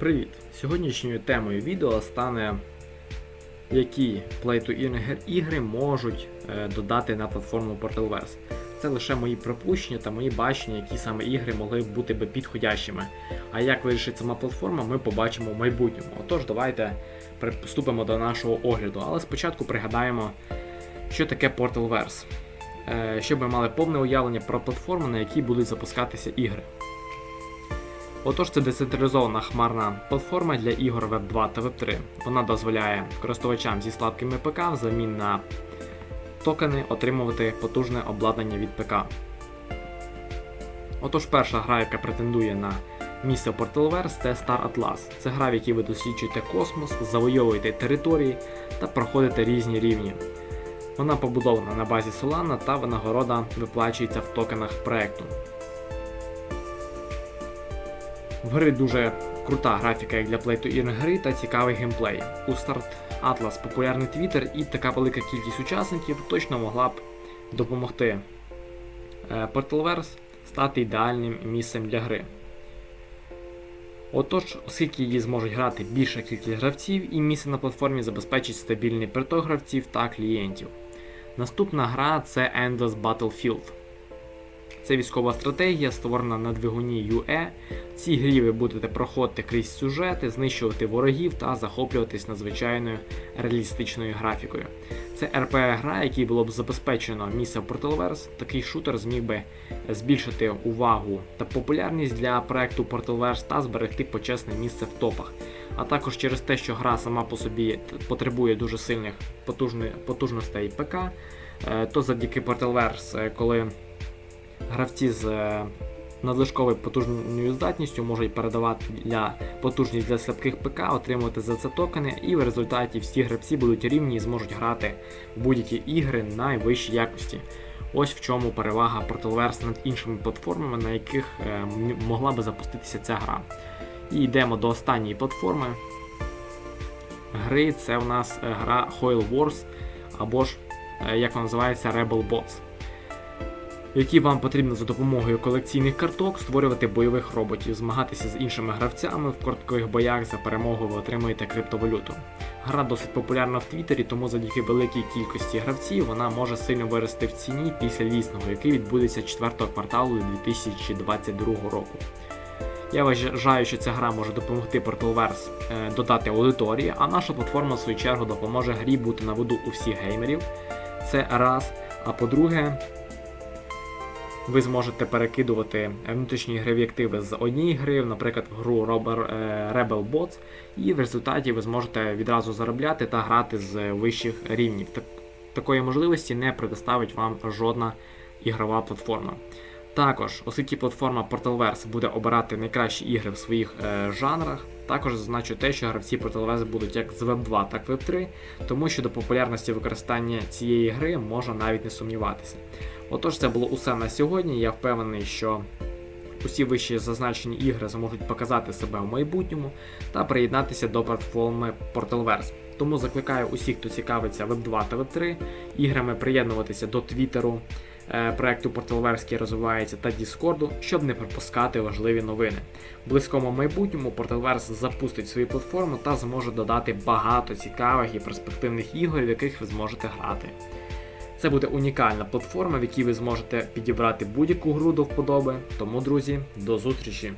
Привіт! Сьогоднішньою темою відео стане, які Play-to-Earn ігри можуть е, додати на платформу Portalverse. Це лише мої припущення та мої бачення, які саме ігри могли б бути би підходящими. А як вирішить сама платформа, ми побачимо в майбутньому. Отож, давайте приступимо до нашого огляду. Але спочатку пригадаємо, що таке Portalverse. Е, Щоб ви мали повне уявлення про платформу, на якій будуть запускатися ігри. Отож, це децентралізована хмарна платформа для ігор Web 2 та Web 3. Вона дозволяє користувачам зі слабкими ПК взамін на токени отримувати потужне обладнання від ПК. Отож, перша гра, яка претендує на місце Portalverse, це Star Atlas. Це гра, в якій ви досліджуєте космос, завойовуєте території та проходите різні рівні. Вона побудована на базі Solana та винагорода виплачується в токенах проекту. В гри дуже крута графіка як для Play-to-Earn гри та цікавий геймплей. У Start Atlas популярний твіттер і така велика кількість учасників точно могла б допомогти е, Portalverse стати ідеальним місцем для гри. Отож, оскільки її зможуть грати більша кількість гравців, і місце на платформі забезпечить стабільний приток гравців та клієнтів. Наступна гра це Endless Battlefield. Це військова стратегія, створена на двигуні UE. В цій грі ви будете проходити крізь сюжети, знищувати ворогів та захоплюватись надзвичайною реалістичною графікою. це RPG-гра, якій було б забезпечено місце в Portalverse. Такий шутер зміг би збільшити увагу та популярність для проекту Portalverse та зберегти почесне місце в топах. А також через те, що гра сама по собі потребує дуже сильних потужностей ПК, е, то завдяки Portalverse, е, коли гравці з е, надлишковою потужною здатністю можуть передавати для потужність для слабких ПК, отримувати за це токени, і в результаті всі гравці будуть рівні і зможуть грати в будь-які ігри найвищій якості. Ось в чому перевага Portalverse над іншими платформами, на яких е, могла би запуститися ця гра. І йдемо до останньої платформи. Гри це у нас е, гра Hoil Wars або ж, як вона називається, Rebel Bots в якій вам потрібно за допомогою колекційних карток створювати бойових роботів, змагатися з іншими гравцями в короткових боях за перемогу ви отримуєте криптовалюту. Гра досить популярна в Твіттері, тому завдяки великій кількості гравців вона може сильно вирости в ціні після лісного, який відбудеться 4 кварталу 2022 року. Я вважаю, що ця гра може допомогти е, додати аудиторії, а наша платформа в свою чергу допоможе грі бути на виду у всіх геймерів. Це раз. А по-друге, ви зможете перекидувати внутрішні ігрові активи з однієї гри, наприклад, в гру е, Rebel Bots, і в результаті ви зможете відразу заробляти та грати з вищих рівнів. Так, такої можливості не предоставить вам жодна ігрова платформа. Також, оскільки платформа Portalverse буде обирати найкращі ігри в своїх е, жанрах, також зазначу те, що гравці Portalverse будуть як з Web 2, так і Web 3, тому що до популярності використання цієї гри можна навіть не сумніватися. Отож, це було усе на сьогодні. Я впевнений, що усі вищі зазначені ігри зможуть показати себе в майбутньому та приєднатися до платформи Portalverse. Тому закликаю усіх, хто цікавиться Web 2 та Web 3 іграми, приєднуватися до Твіттеру проекту Порталверський розвивається, та Discord, щоб не пропускати важливі новини. В близькому майбутньому Порталверс запустить свою платформу та зможе додати багато цікавих і перспективних ігор, в яких ви зможете грати. Це буде унікальна платформа, в якій ви зможете підібрати будь-яку гру до вподоби. Тому, друзі, до зустрічі!